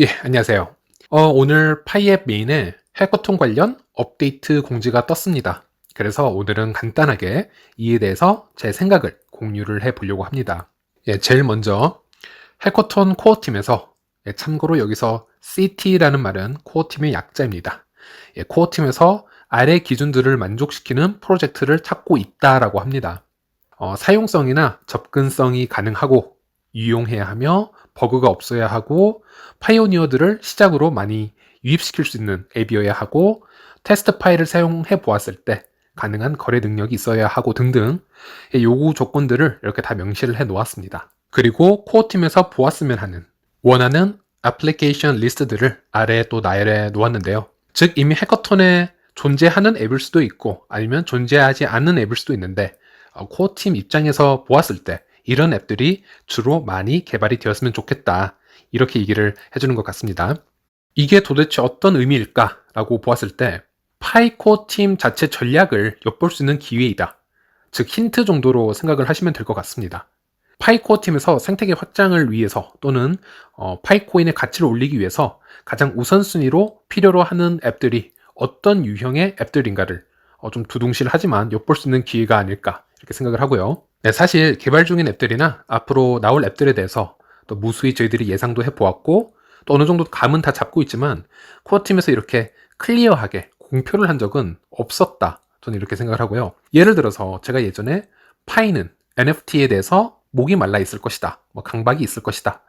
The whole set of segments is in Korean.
예, 안녕하세요. 어, 오늘 파이앱 메인에 해커톤 관련 업데이트 공지가 떴습니다. 그래서 오늘은 간단하게 이에 대해서 제 생각을 공유를 해 보려고 합니다. 예, 제일 먼저 해커톤 코어 팀에서 예, 참고로 여기서 CT라는 말은 코어 팀의 약자입니다. 예, 코어 팀에서 아래 기준들을 만족시키는 프로젝트를 찾고 있다라고 합니다. 어, 사용성이나 접근성이 가능하고 유용해야 하며 버그가 없어야 하고 파이오니어들을 시작으로 많이 유입시킬 수 있는 앱이어야 하고 테스트 파일을 사용해 보았을 때 가능한 거래 능력이 있어야 하고 등등 요구 조건들을 이렇게 다 명시를 해 놓았습니다. 그리고 코어 팀에서 보았으면 하는 원하는 애플리케이션 리스트들을 아래에 또 나열해 놓았는데요. 즉 이미 해커톤에 존재하는 앱일 수도 있고 아니면 존재하지 않는 앱일 수도 있는데 어, 코어 팀 입장에서 보았을 때 이런 앱들이 주로 많이 개발이 되었으면 좋겠다. 이렇게 얘기를 해주는 것 같습니다. 이게 도대체 어떤 의미일까라고 보았을 때 파이코 팀 자체 전략을 엿볼 수 있는 기회이다. 즉 힌트 정도로 생각을 하시면 될 것 같습니다. 파이코 팀에서 생태계 확장을 위해서 또는 어, 파이코인의 가치를 올리기 위해서 가장 우선순위로 필요로 하는 앱들이 어떤 유형의 앱들인가를 어, 좀 두둥실하지만 엿볼 수 있는 기회가 아닐까 이렇게 생각을 하고요. 네, 사실 개발 중인 앱들이나 앞으로 나올 앱들에 대해서 또 무수히 저희들이 예상도 해보았고 또 어느 정도 감은 다 잡고 있지만 코어팀에서 이렇게 클리어하게 공표를 한 적은 없었다. 저는 이렇게 생각을 하고요. 예를 들어서 제가 예전에 파이는 NFT에 대해서 목이 말라 있을 것이다. 뭐 강박이 있을 것이다.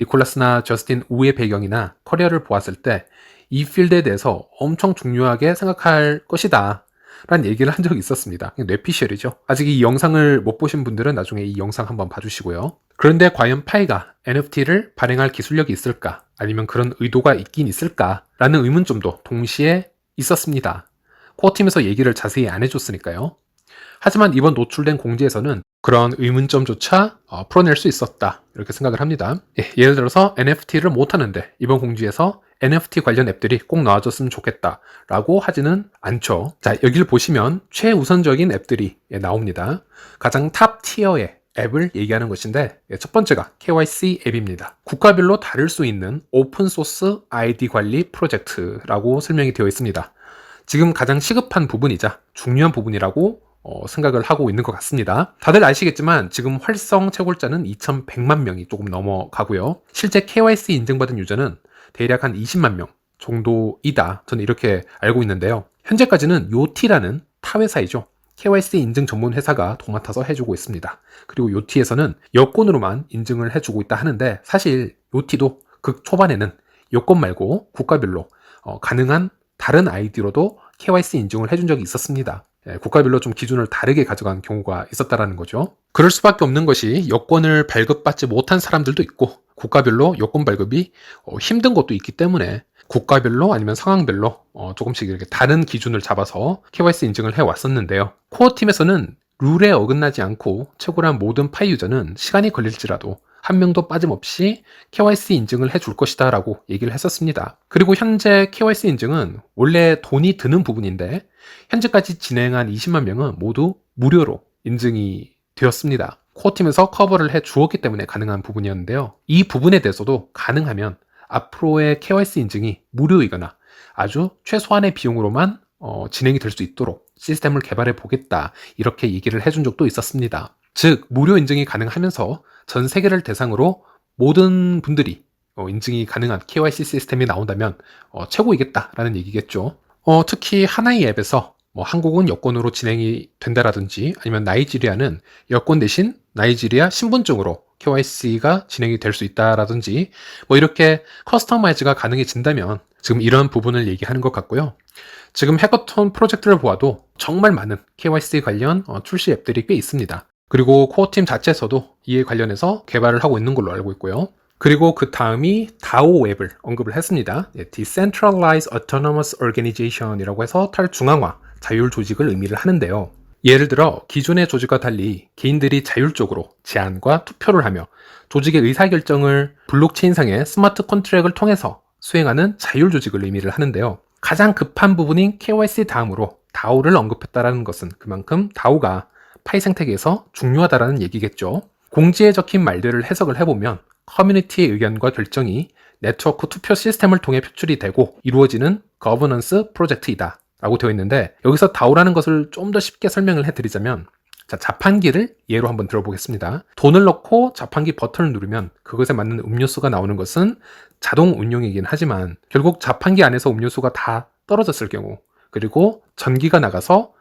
니콜라스나 저스틴 우의 배경이나 커리어를 보았을 때 이 필드에 대해서 엄청 중요하게 생각할 것이다. 라는 얘기를 한 적이 있었습니다. 뇌피셜이죠. 아직 이 영상을 못 보신 분들은 나중에 이 영상 한번 봐주시고요. 그런데 과연 파이가 NFT를 발행할 기술력이 있을까? 아니면 그런 의도가 있긴 있을까? 라는 의문점도 동시에 있었습니다. 코어 팀에서 얘기를 자세히 안 해줬으니까요. 하지만 이번 노출된 공지에서는 그런 의문점조차 어, 풀어낼 수 있었다. 이렇게 생각을 합니다. 예, 를 들어서 NFT를 못하는데 이번 공지에서 NFT 관련 앱들이 꼭 나와줬으면 좋겠다. 라고 하지는 않죠. 자, 여기를 보시면 최우선적인 앱들이 예, 나옵니다. 가장 탑 티어의 앱을 얘기하는 것인데 예, 첫 번째가 KYC 앱입니다. 국가별로 다를 수 있는 오픈소스 아이디 관리 프로젝트라고 설명이 되어 있습니다. 지금 가장 시급한 부분이자 중요한 부분이라고 어, 생각을 하고 있는 것 같습니다. 다들 아시겠지만 지금 활성 채굴자는 2,100만 명이 조금 넘어가고요. 실제 KYC 인증받은 유저는 대략 한 20만 명 정도이다. 저는 이렇게 알고 있는데요. 현재까지는 요티라는 타 회사이죠. KYC 인증 전문 회사가 도맡아서 해주고 있습니다. 그리고 요티에서는 여권으로만 인증을 해주고 있다 하는데 사실 요티도 극 초반에는 여권 말고 국가별로 어, 가능한 다른 아이디로도 KYC 인증을 해준 적이 있었습니다. 예, 국가별로 좀 기준을 다르게 가져간 경우가 있었다라는 거죠. 그럴 수밖에 없는 것이 여권을 발급받지 못한 사람들도 있고 국가별로 여권 발급이 어, 힘든 것도 있기 때문에 국가별로 아니면 상황별로 어, 조금씩 이렇게 다른 기준을 잡아서 KYC 인증을 해 왔었는데요. 코어 팀에서는 룰에 어긋나지 않고 최고란 모든 파이 유저는 시간이 걸릴지라도 한 명도 빠짐없이 KYC 인증을 해줄 것이다 라고 얘기를 했었습니다. 그리고 현재 KYC 인증은 원래 돈이 드는 부분인데 현재까지 진행한 20만 명은 모두 무료로 인증이 되었습니다. 코어팀에서 커버를 해 주었기 때문에 가능한 부분이었는데요. 이 부분에 대해서도 가능하면 앞으로의 KYC 인증이 무료이거나 아주 최소한의 비용으로만 어, 진행이 될 수 있도록 시스템을 개발해 보겠다 이렇게 얘기를 해준 적도 있었습니다. 즉 무료 인증이 가능하면서 전 세계를 대상으로 모든 분들이 어, 인증이 가능한 KYC 시스템이 나온다면 어, 최고이겠다라는 얘기겠죠. 어, 특히 하나의 앱에서 뭐 한국은 여권으로 진행이 된다라든지 아니면 나이지리아는 여권 대신 나이지리아 신분증으로 KYC가 진행이 될 수 있다라든지 뭐 이렇게 커스터마이즈가 가능해진다면 지금 이러한 부분을 얘기하는 것 같고요. 지금 해커톤 프로젝트를 보아도 정말 많은 KYC 관련 어, 출시 앱들이 꽤 있습니다. 그리고 코어팀 자체에서도 이에 관련해서 개발을 하고 있는 걸로 알고 있고요. 그리고 그 다음이 DAO 웹을 언급을 했습니다. 네, Decentralized Autonomous Organization이라고 해서 탈중앙화 자율 조직을 의미를 하는데요. 예를 들어 기존의 조직과 달리 개인들이 자율적으로 제안과 투표를 하며 조직의 의사결정을 블록체인상의 스마트 컨트랙을 통해서 수행하는 자율 조직을 의미를 하는데요. 가장 급한 부분인 KYC 다음으로 DAO를 언급했다는 것은 그만큼 DAO가 파이 생태계에서 중요하다라는 얘기겠죠. 공지에 적힌 말들을 해석을 해보면 커뮤니티의 의견과 결정이 네트워크 투표 시스템을 통해 표출이 되고 이루어지는 거버넌스 프로젝트이다. 라고 되어 있는데 여기서 DAO라는 것을 좀 더 쉽게 설명을 해드리자면 자, 자판기를 예로 한번 들어보겠습니다. 돈을 넣고 자판기 버튼을 누르면 그것에 맞는 음료수가 나오는 것은 자동 운용이긴 하지만 결국 자판기 안에서 음료수가 다 떨어졌을 경우 그리고 전기가 나가서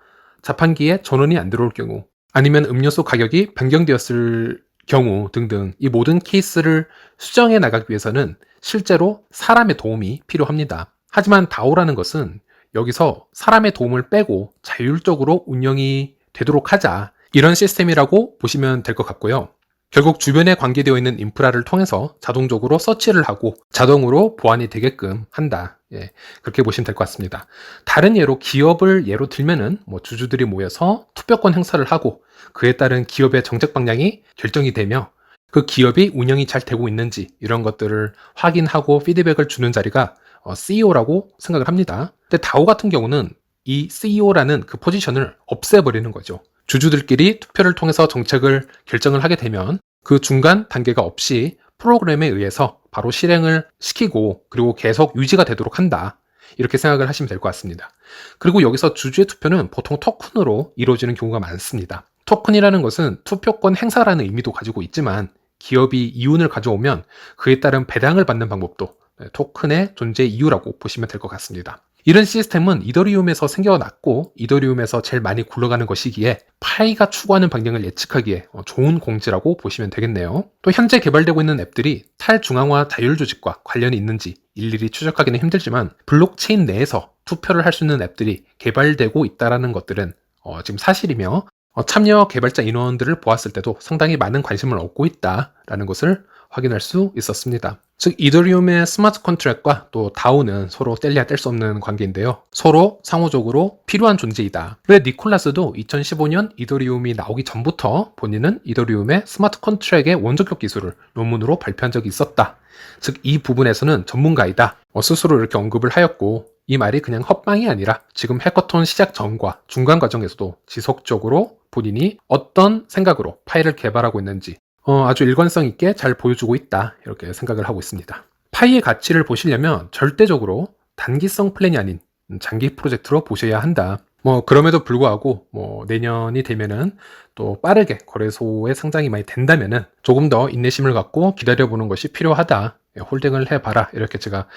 자판기에 전원이 안 들어올 경우 아니면 음료수 가격이 변경되었을 경우 등등 이 모든 케이스를 수정해 나가기 위해서는 실제로 사람의 도움이 필요합니다. 하지만 다오라는 것은 여기서 사람의 도움을 빼고 자율적으로 운영이 되도록 하자 이런 시스템이라고 보시면 될 것 같고요. 결국 주변에 관계되어 있는 인프라를 통해서 자동적으로 서치를 하고 자동으로 보완이 되게끔 한다. 예, 그렇게 보시면 될 것 같습니다. 다른 예로 기업을 예로 들면은 뭐 주주들이 모여서 투표권 행사를 하고 그에 따른 기업의 정책 방향이 결정이 되며 그 기업이 운영이 잘 되고 있는지 이런 것들을 확인하고 피드백을 주는 자리가 CEO라고 생각을 합니다. 근데 다오 같은 경우는 이 CEO라는 그 포지션을 없애버리는 거죠. 주주들끼리 투표를 통해서 정책을 결정을 하게 되면 그 중간 단계가 없이 프로그램에 의해서 바로 실행을 시키고 그리고 계속 유지가 되도록 한다. 이렇게 생각을 하시면 될 것 같습니다. 그리고 여기서 주주의 투표는 보통 토큰으로 이루어지는 경우가 많습니다. 토큰이라는 것은 투표권 행사라는 의미도 가지고 있지만 기업이 이윤을 가져오면 그에 따른 배당을 받는 방법도 토큰의 존재 이유라고 보시면 될 것 같습니다. 이런 시스템은 이더리움에서 생겨났고 이더리움에서 제일 많이 굴러가는 것이기에 파이가 추구하는 방향을 예측하기에 어, 좋은 공지라고 보시면 되겠네요. 또 현재 개발되고 있는 앱들이 탈중앙화 자율 조직과 관련이 있는지 일일이 추적하기는 힘들지만 블록체인 내에서 투표를 할 수 있는 앱들이 개발되고 있다는 것들은 어, 지금 사실이며 어, 참여 개발자 인원들을 보았을 때도 상당히 많은 관심을 얻고 있다라는 것을 확인할 수 있었습니다. 즉 이더리움의 스마트 컨트랙과 또 다오는 서로 뗄래야 뗄 수 없는 관계인데요. 서로 상호적으로 필요한 존재이다. 그래 니콜라스도 2015년 이더리움이 나오기 전부터 본인은 이더리움의 스마트 컨트랙의 원적격 기술을 논문으로 발표한 적이 있었다. 즉 이 부분에서는 전문가이다. 어, 스스로 이렇게 언급을 하였고 이 말이 그냥 헛방이 아니라 지금 해커톤 시작 전과 중간 과정에서도 지속적으로 본인이 어떤 생각으로 파일을 개발하고 있는지 어, 아주 일관성 있게 잘 보여주고 있다. 이렇게 생각을 하고 있습니다. 파이의 가치를 보시려면 절대적으로 단기성 플랜이 아닌 장기 프로젝트로 보셔야 한다. 뭐 그럼에도 불구하고 뭐 내년이 되면은 또 빠르게 거래소에 상장이 많이 된다면은 조금 더 인내심을 갖고 기다려보는 것이 필요하다. 예, 홀딩을 해봐라. 이렇게 제가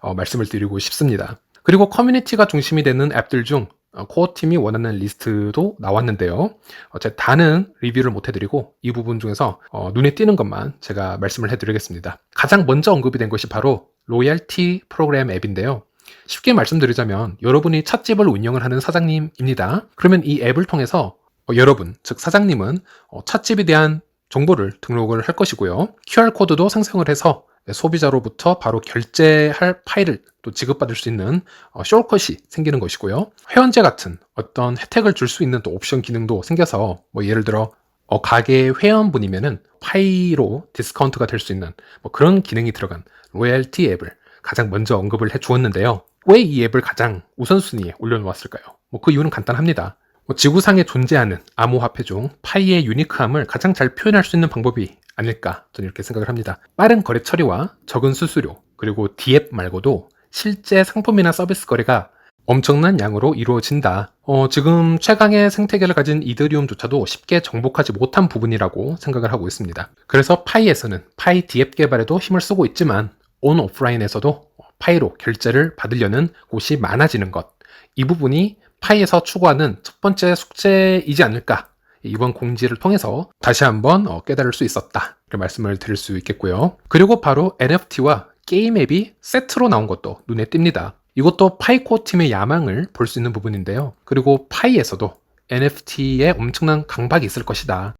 어, 말씀을 드리고 싶습니다. 그리고 커뮤니티가 중심이 되는 앱들 중 어, 코어 팀이 원하는 리스트도 나왔는데요. 어, 제가 다는 리뷰를 못 해드리고 이 부분 중에서 어, 눈에 띄는 것만 제가 말씀을 해드리겠습니다. 가장 먼저 언급이 된 것이 바로 로얄티 프로그램 앱인데요. 쉽게 말씀드리자면 여러분이 찻집을 운영을 하는 사장님입니다. 그러면 이 앱을 통해서 어, 여러분, 즉 사장님은 어, 찻집에 대한 정보를 등록을 할 것이고요. QR코드도 생성을 해서 소비자로부터 바로 결제할 파일을 또 지급받을 수 있는 어, 숄컷이 생기는 것이고요. 회원제 같은 어떤 혜택을 줄 수 있는 또 옵션 기능도 생겨서 뭐 예를 들어 어, 가게 회원분이면은 파이로 디스카운트가 될 수 있는 뭐 그런 기능이 들어간 로얄티 앱을 가장 먼저 언급을 해 주었는데요. 왜 이 앱을 가장 우선순위에 올려놓았을까요? 뭐 그 이유는 간단합니다. 뭐 지구상에 존재하는 암호화폐 중 파이의 유니크함을 가장 잘 표현할 수 있는 방법이 아닐까 저는 이렇게 생각을 합니다. 빠른 거래 처리와 적은 수수료 그리고 디앱 말고도 실제 상품이나 서비스 거래가 엄청난 양으로 이루어진다. 어, 지금 최강의 생태계를 가진 이더리움조차도 쉽게 정복하지 못한 부분이라고 생각을 하고 있습니다. 그래서 파이에서는 파이 디앱 개발에도 힘을 쓰고 있지만 온 오프라인에서도 파이로 결제를 받으려는 곳이 많아지는 것. 이 부분이 파이에서 추구하는 첫 번째 숙제이지 않을까 이번 공지를 통해서 다시 한번 어, 깨달을 수 있었다. 이렇게 말씀을 드릴 수 있겠고요. 그리고 바로 NFT와 게임 앱이 세트로 나온 것도 눈에 띕니다. 이것도 파이코 팀의 야망을 볼 수 있는 부분인데요. 그리고 파이에서도 NFT에 엄청난 강박이 있을 것이다.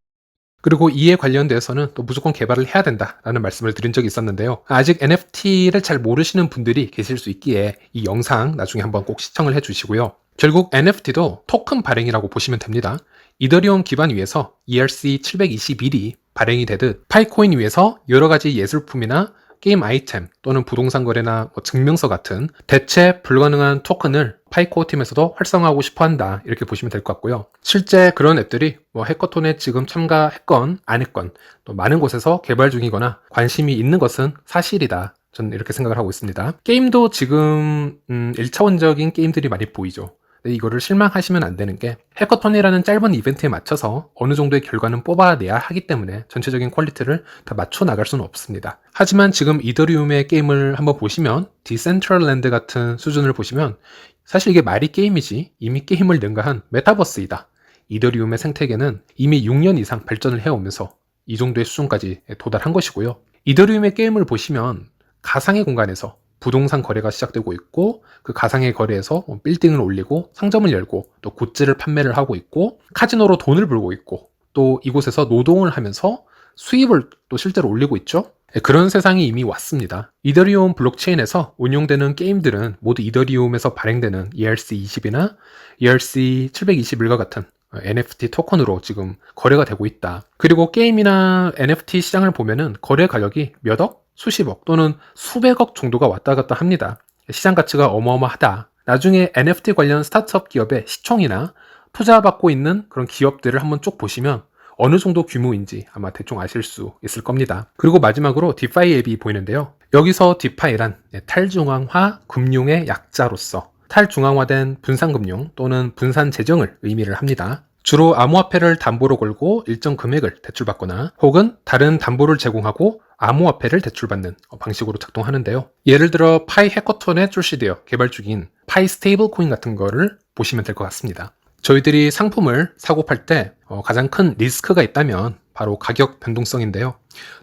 그리고 이에 관련돼서는 또 무조건 개발을 해야 된다라는 말씀을 드린 적이 있었는데요. 아직 NFT를 잘 모르시는 분들이 계실 수 있기에 이 영상 나중에 한번 꼭 시청을 해 주시고요. 결국 NFT도 토큰 발행이라고 보시면 됩니다. 이더리움 기반 위에서 ERC721이 발행이 되듯 파이코인 위에서 여러 가지 예술품이나 게임 아이템 또는 부동산 거래나 뭐 증명서 같은 대체 불가능한 토큰을 파이코 팀에서도 활성화하고 싶어 한다. 이렇게 보시면 될 것 같고요. 실제 그런 앱들이 뭐 해커톤에 지금 참가했건 안 했건 또 많은 곳에서 개발 중이거나 관심이 있는 것은 사실이다. 저는 이렇게 생각을 하고 있습니다. 게임도 지금 음, 1차원적인 게임들이 많이 보이죠. 이거를 실망하시면 안 되는 게 해커톤이라는 짧은 이벤트에 맞춰서 어느 정도의 결과는 뽑아내야 하기 때문에 전체적인 퀄리티를 다 맞춰 나갈 수는 없습니다. 하지만 지금 이더리움의 게임을 한번 보시면 디센트럴랜드 같은 수준을 보시면 사실 이게 말이 게임이지 이미 게임을 능가한 메타버스이다. 이더리움의 생태계는 이미 6년 이상 발전을 해오면서 이 정도의 수준까지 도달한 것이고요. 이더리움의 게임을 보시면 가상의 공간에서 부동산 거래가 시작되고 있고 그 가상의 거래에서 뭐 빌딩을 올리고 상점을 열고 또 굿즈를 판매를 하고 있고 카지노로 돈을 벌고 있고 또 이곳에서 노동을 하면서 수입을 또 실제로 올리고 있죠. 네, 그런 세상이 이미 왔습니다. 이더리움 블록체인에서 운용되는 게임들은 모두 이더리움에서 발행되는 ERC20이나 ERC721과 같은 NFT 토큰으로 지금 거래가 되고 있다. 그리고 게임이나 NFT 시장을 보면은 거래 가격이 몇 억, 수십억 또는 수백억 정도가 왔다 갔다 합니다. 시장 가치가 어마어마하다. 나중에 NFT 관련 스타트업 기업의 시총이나 투자받고 있는 그런 기업들을 한번 쭉 보시면 어느 정도 규모인지 아마 대충 아실 수 있을 겁니다. 그리고 마지막으로 디파이 앱이 보이는데요. 여기서 디파이란 탈중앙화 금융의 약자로서 탈중앙화된 분산금융 또는 분산 재정을 의미를 합니다. 주로 암호화폐를 담보로 걸고 일정 금액을 대출받거나 혹은 다른 담보를 제공하고 암호화폐를 대출받는 방식으로 작동하는데요. 예를 들어 파이 해커톤에 출시되어 개발 중인 파이 스테이블 코인 같은 거를 보시면 될 것 같습니다. 저희들이 상품을 사고 팔 때 가장 큰 리스크가 있다면 바로 가격 변동성인데요.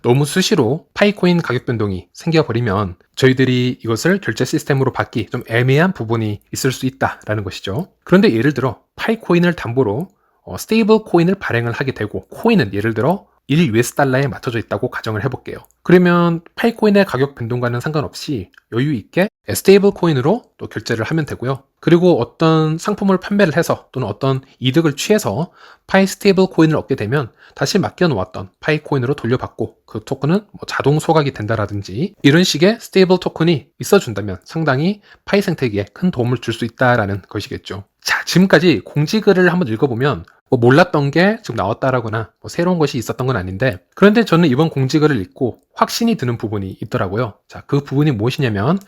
너무 수시로 파이코인 가격 변동이 생겨버리면 저희들이 이것을 결제 시스템으로 받기 좀 애매한 부분이 있을 수 있다라는 것이죠. 그런데 예를 들어 파이코인을 담보로 어, 스테이블 코인을 발행을 하게 되고 코인은 예를 들어 1 US 달러에 맞춰져 있다고 가정을 해볼게요. 그러면 파이코인의 가격 변동과는 상관없이 여유 있게 스테이블 코인으로 또 결제를 하면 되고요. 그리고 어떤 상품을 판매를 해서 또는 어떤 이득을 취해서 파이 스테이블 코인을 얻게 되면 다시 맡겨놓았던 파이 코인으로 돌려받고 그 토큰은 뭐 자동 소각이 된다라든지 이런 식의 스테이블 토큰이 있어준다면 상당히 파이 생태계에 큰 도움을 줄 수 있다라는 것이겠죠. 자, 지금까지 공지글을 한번 읽어보면 뭐 몰랐던 게 지금 나왔다라거나 뭐 새로운 것이 있었던 건 아닌데 그런데 저는 이번 공지글을 읽고 확신이 드는 부분이 있더라고요. 자, 그 부분이 무엇이냐면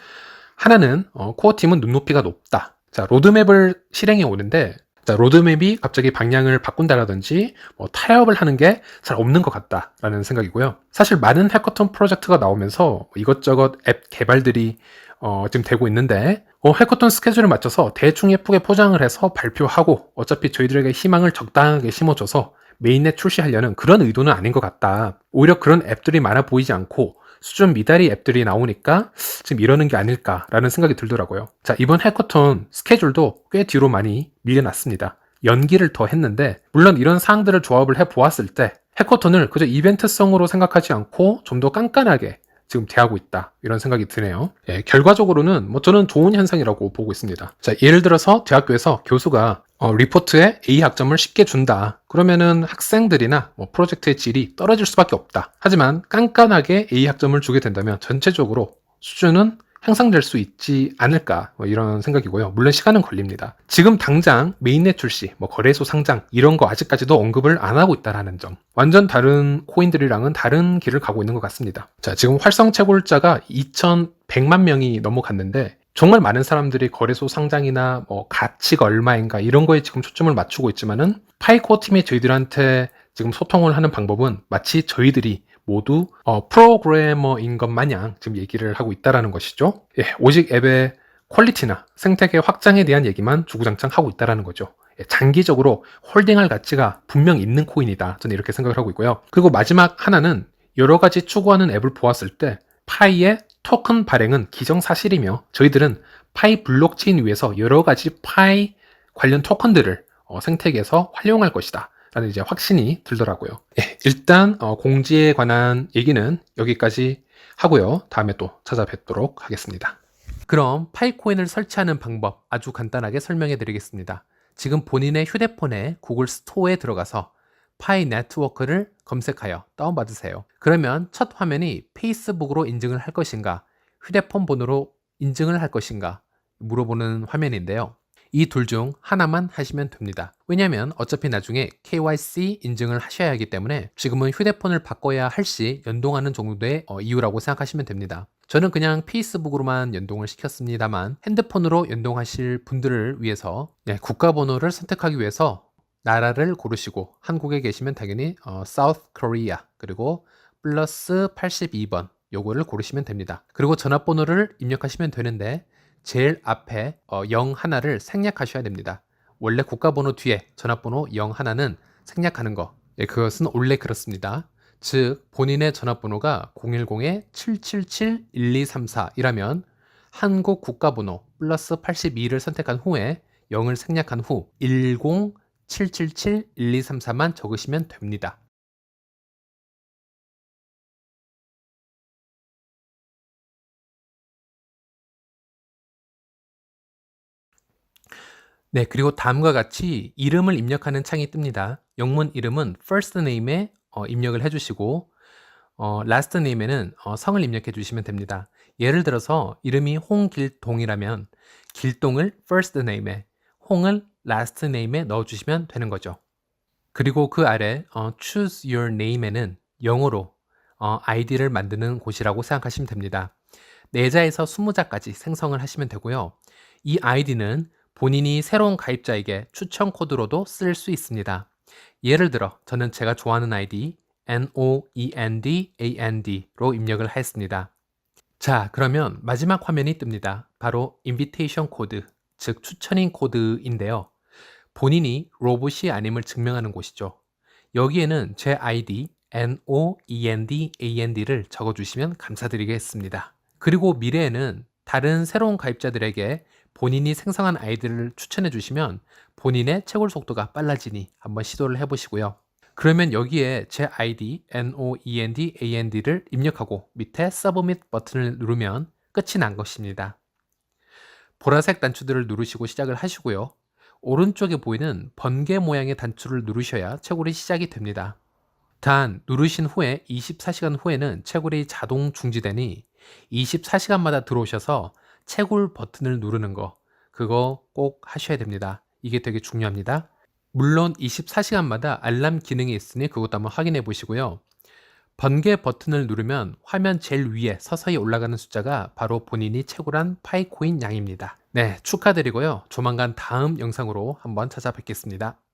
하나는 어, 코어 팀은 눈높이가 높다. 자, 로드맵을 실행해 오는데 자, 로드맵이 갑자기 방향을 바꾼다라든지 뭐 타협을 하는 게 잘 없는 것 같다라는 생각이고요. 사실 많은 해커톤 프로젝트가 나오면서 이것저것 앱 개발들이 어, 지금 되고 있는데 어, 해커톤 스케줄에 맞춰서 대충 예쁘게 포장을 해서 발표하고 어차피 저희들에게 희망을 적당하게 심어줘서 메인넷 출시하려는 그런 의도는 아닌 것 같다. 오히려 그런 앱들이 많아 보이지 않고 수준 미달이 앱들이 나오니까 지금 이러는 게 아닐까라는 생각이 들더라고요. 자, 이번 해커톤 스케줄도 꽤 뒤로 많이 밀려났습니다. 연기를 더 했는데, 물론 이런 사항들을 조합을 해 보았을 때, 해커톤을 그저 이벤트성으로 생각하지 않고 좀 더 깐깐하게 지금 대하고 있다. 이런 생각이 드네요. 예, 결과적으로는 뭐 저는 좋은 현상이라고 보고 있습니다. 자, 예를 들어서 대학교에서 교수가 어, 리포트에 A 학점을 쉽게 준다. 그러면은 학생들이나 뭐 프로젝트의 질이 떨어질 수밖에 없다. 하지만 깐깐하게 A 학점을 주게 된다면 전체적으로 수준은 향상될 수 있지 않을까 뭐 이런 생각이고요. 물론 시간은 걸립니다. 지금 당장 메인넷 출시, 뭐 거래소 상장 이런 거 아직까지도 언급을 안 하고 있다라는 점. 완전 다른 코인들이랑은 다른 길을 가고 있는 것 같습니다. 자, 지금 활성 채굴자가 2,100만 명이 넘어갔는데 정말 많은 사람들이 거래소 상장이나 뭐 가치가 얼마인가 이런 거에 지금 초점을 맞추고 있지만은 파이코 팀이 저희들한테 지금 소통을 하는 방법은 마치 저희들이 모두 어, 프로그래머인 것 마냥 지금 얘기를 하고 있다라는 것이죠. 예, 오직 앱의 퀄리티나 생태계 확장에 대한 얘기만 주구장창 하고 있다라는 거죠. 예, 장기적으로 홀딩할 가치가 분명 있는 코인이다. 저는 이렇게 생각을 하고 있고요. 그리고 마지막 하나는 여러 가지 추구하는 앱을 보았을 때 파이의 토큰 발행은 기정사실이며 저희들은 파이 블록체인 위에서 여러 가지 파이 관련 토큰들을 어, 생태계에서 활용할 것이다. 라는 이제 확신이 들더라고요. 예, 일단 어, 공지에 관한 얘기는 여기까지 하고요. 다음에 또 찾아뵙도록 하겠습니다. 그럼 파이코인을 설치하는 방법 아주 간단하게 설명해 드리겠습니다. 지금 본인의 휴대폰에 구글 스토어에 들어가서 파이 네트워크를 검색하여 다운받으세요. 그러면 첫 화면이 페이스북으로 인증을 할 것인가, 휴대폰 번호로 인증을 할 것인가 물어보는 화면인데요. 이 둘 중 하나만 하시면 됩니다. 왜냐하면 어차피 나중에 KYC 인증을 하셔야 하기 때문에 지금은 휴대폰을 바꿔야 할 시 연동하는 정도의 어, 이유라고 생각하시면 됩니다. 저는 그냥 페이스북으로만 연동을 시켰습니다만 핸드폰으로 연동하실 분들을 위해서 네, 국가번호를 선택하기 위해서 나라를 고르시고 한국에 계시면 당연히 어, South Korea 그리고 플러스 82번 요거를 고르시면 됩니다. 그리고 전화번호를 입력하시면 되는데 제일 앞에 어, 0 하나를 생략하셔야 됩니다. 원래 국가번호 뒤에 전화번호 0 하나는 생략하는 거. 예, 그것은 원래 그렇습니다. 즉 본인의 전화번호가 010-777-1234이라면 한국 국가번호 플러스 82를 선택한 후에 0을 생략한 후 10-777-1234만 적으시면 됩니다. 네, 그리고 다음과 같이 이름을 입력하는 창이 뜹니다. 영문 이름은 first name에 어, 입력을 해주시고 어, last name에는 어, 성을 입력해 주시면 됩니다. 예를 들어서 이름이 홍길동이라면 길동을 first name에 홍을 last name에 넣어주시면 되는 거죠. 그리고 그 아래 어, choose your name에는 영어로 어, 아이디를 만드는 곳이라고 생각하시면 됩니다. 4자에서 20자까지 생성을 하시면 되고요. 이 아이디는 본인이 새로운 가입자에게 추천 코드로도 쓸 수 있습니다. 예를 들어 저는 제가 좋아하는 아이디 NOENDAND로 입력을 했습니다. 자, 그러면 마지막 화면이 뜹니다. 바로 인비테이션 코드, 즉 추천인 코드인데요. 본인이 로봇이 아님을 증명하는 곳이죠. 여기에는 제 아이디 NOENDAND를 적어주시면 감사드리겠습니다. 그리고 미래에는 다른 새로운 가입자들에게 본인이 생성한 아이디를 추천해 주시면 본인의 채굴 속도가 빨라지니 한번 시도를 해 보시고요. 그러면 여기에 제 아이디 NOENDAND를 입력하고 밑에 서브밋 버튼을 누르면 끝이 난 것입니다. 보라색 단추들을 누르시고 시작을 하시고요. 오른쪽에 보이는 번개 모양의 단추를 누르셔야 채굴이 시작이 됩니다. 단 누르신 후에 24시간 후에는 채굴이 자동 중지되니 24시간마다 들어오셔서 채굴 버튼을 누르는 거 그거 꼭 하셔야 됩니다. 이게 되게 중요합니다. 물론 24시간마다 알람 기능이 있으니 그것도 한번 확인해 보시고요. 번개 버튼을 누르면 화면 제일 위에 서서히 올라가는 숫자가 바로 본인이 채굴한 파이코인 양입니다. 네, 축하드리고요. 조만간 다음 영상으로 한번 찾아뵙겠습니다.